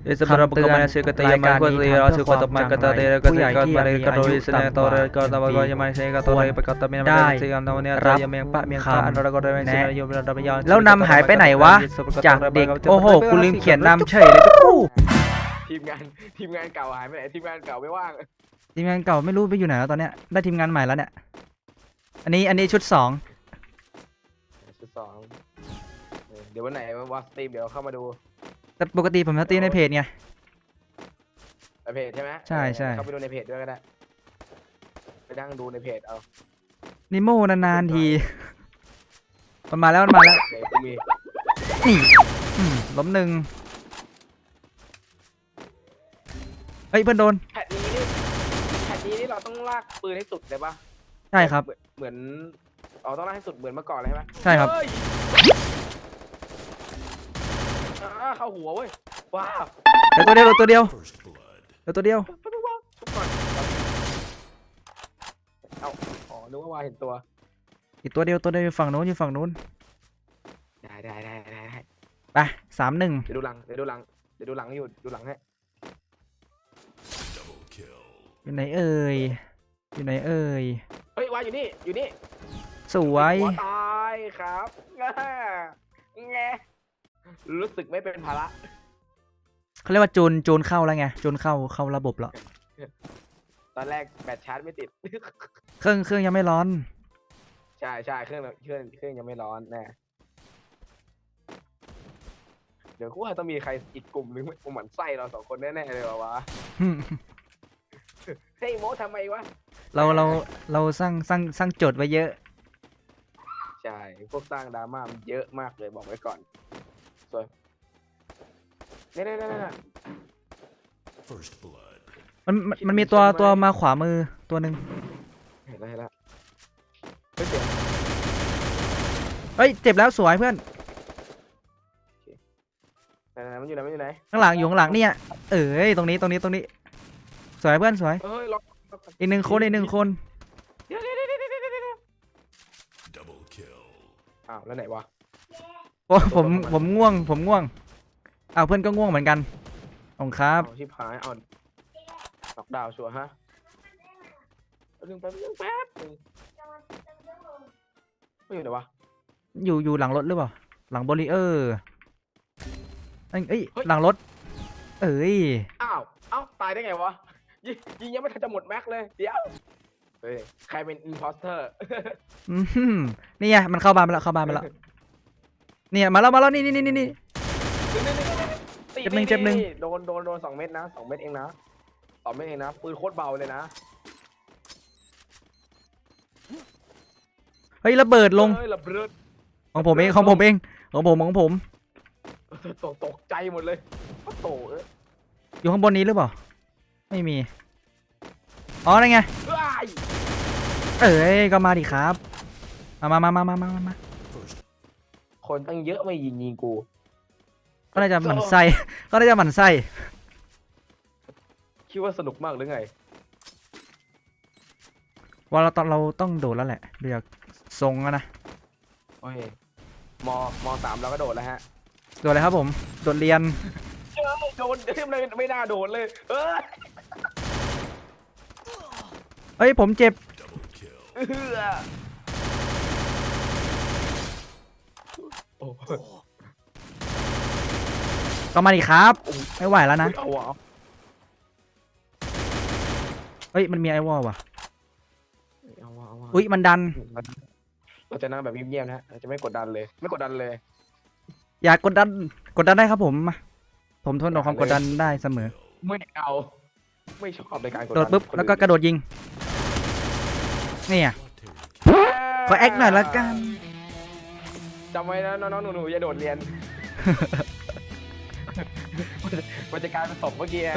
It's about pagkaman sa kataya man ko sa ira sa kwata man kata de ka sa ka ma de ka do sa na to re ka ta ba ya man sa ka to re pa ka ta mi ma sa ka na ne ta ya me pa mi ka an ra ko re sa yo ra da ya แล้วนำหายไปไหนวะ จากเด็ก โอ้โห กูลืมเขียนนำเฉยเลยกูทีมงานทีมงานเก่าหายไปไหนทีมงานเก่าไม่ว่างทีมงานเก่าไม่รู้ไปอยู่ไหนแล้วตอนเนี้ยได้ทีมงานใหม่แล้วเนี่ยอันนี้อันนี้ชุดสองชุดสองเออเดี๋ยววันไหนว่าสตรีมเดี๋ยวเข้ามาดู แต่ปกติผมจะตีในเพจไง ในเพจใช่ไหมใช่ใช่ เข้าไปดูในเพจด้วยก็ได้ ไปนั่งดูในเพจเอานิโมนานๆที มันมาแล้วมันมาแล้วเดี๋ยวกูมีนี่อืมล้มหนึ่งเฮ้ยเพื่อนโดน แพทนี้นี่แพทนี้นี่เราต้องลากปืนให้สุดเลยปะใช่ครับ เหมือนเหมือนเราต้องลากให้สุดเหมือนเมื่อก่อนเลยใช่ไหมใช่ครับ เฮ้ย อ่าเข้าหัวเว้ย ว้าวเดี๋ยวตัวเดียวเดี๋ยวตัวเดียวเดี๋ยวตัวเดียวทุบก่อนเอาอ๋อนึกว่าว่าเห็นตัว อีกตัวเดียวตัวเดียวอยู่ฝั่งนู้นอยู่ฝั่งนู้นได้ได้ได้ได้ได้ไปสามหนึ่งเดี๋ยวดูหลัง เดี๋ยวดูหลัง เดี๋ยวดูหลังให้อยู่ ดูหลังให้ อยู่ไหนเอ่ยอยู่ไหนเอ่ยเฮ้ยว่าอยู่นี่ อยู่นี่ สวย หัวตายครับง่าแง รู้สึกไม่เป็นภาระเขาเรียกว่าจูนจูนเข้าแล้วไงจูนเข้าเข้าระบบแล้วตอนแรกแบตชาร์จไม่ติด เครื่องเครื่องยังไม่ร้อน ใช่ใช่เครื่องเครื่องเครื่องยังไม่ร้อนแน่เดี๋ยวกูว่าต้องมีใครอีกกลุ่มหนึงมันหมั่นไส้เราสองคนแน่ๆเลยวะวะเฮ้ยโมทำไมวะเราเราเราสร้างสร้างสร้างโจทย์ไว้เยอะ ใช่ พวกสร้างดราม่ามันเยอะมากเลยบอกไว้ก่อน สวยเนี่ยเนี่ยเนี่ยเนี่ย First blood. มันมันมันมีตัวตัวมาขวามือตัวหนึ่งเห็นแล้วเห็นแล้วเฮ้ยเดี๋ยวเฮ้ยเจ็บแล้วสวยเพื่อนไหนๆมันอยู่ไหนมันอยู่ไหนข้างหลังอยู่ข้างหลังเนี่ยเอ้ยตรงนี้ตรงนี้ตรงนี้ สวยเพื่อนสวยเฮ้ยล็อกล็อกก่อนอีกหนึ่งคนอีกหนึ่งคนเดี๋ยวเดี๋ยวเดี๋ยวเดี๋ยวเดี๋ยวเดี๋ยว Double kill. อ้าวแล้วไหนวะ โอ้ผมผมง่วง ผมง่วงอ้าวเพื่อนก็ง่วงเหมือนกันขอบคุณครับ เอาชิบหายเอาล็อกดาวน์ชัวร์ฮะแป๊บนึงแป๊บนึงแป๊บนึงไม่อยู่ไหนวะ อยู่อยู่หลังรถหรือเปล่า หลังบริเออร์เอ้ยเอ้ยเฮ้ย หลังรถ เอ้ยอ้าว เอ้า ตายได้ไงวะ ยิงยิงยังไม่ทันจะหมดแม็กเลย เดี๋ยว เฮ้ย ใครเป็นอินพอสเตอร์ อืมฮึ่มนี่ไงมันเข้าบ้านมาแล้วเข้าบ้านมาแล้ว เนี่ยมาแล้วมาแล้วนี่นี่นี่นี่ เจ็บหนึ่งเจ็บหนึ่ง โดนโดนโดนสองเม็ดนะสองเม็ดเองนะสองเม็ดเองนะ ปืนโคตรเบาเลยนะเฮ้ยระเบิดลงเฮ้ยระเบิดของผมเองของผมเองของผมของผมตกตกใจหมดเลยโอ้โตเอ้ยอยู่ข้างบนนี้หรือเปล่าไม่มีอ๋อนั่นไง อ้ายเอ้ยก็มาดิครับ มามามามามามามา First คนตั้งเยอะไม่ยิงยิงกู ก็น่าจะหมั่นไส้ ก็น่าจะหมั่นไส้ คิดว่าสนุกมากหรือไง ว่าเราตอนเราต้องโดดแล้วแหละเรียกทรงอะนะ โอ้ยมมสามเราก็โดดแล้วฮะ โดดเลยครับผม โดดเรียนเจอโดนเทมเลยไม่น่าโดดเลย เอ้ยเฮ้ยผมเจ็บ double kill. เอื้อ โอ้โหก็มาดิครับ ไม่ไหวแล้วนะ เอาเหรอเฮ้ย มันมีไอวอลว่ะเอาวะเอาวะอุ้ยมันดัน เราจะนั่งแบบเงียบๆนะเราจะไม่กดดันเลย ไม่กดดันเลย อย่ากดดัน กดดันได้ครับผมมาผมทนต่อความกดดันได้เสมอ ไม่เอา ไม่ชอบในการกดโดดัดปุ๊บคนแล้วก็อื่นกระโดดยิง นี่อะ Quaternary kill. ขอแอคหน่อยละกัน จำไว้นะน้องๆหนูๆอย่าโดดเรียนมันจะกลายเป็นศพเมื่อกี้อะ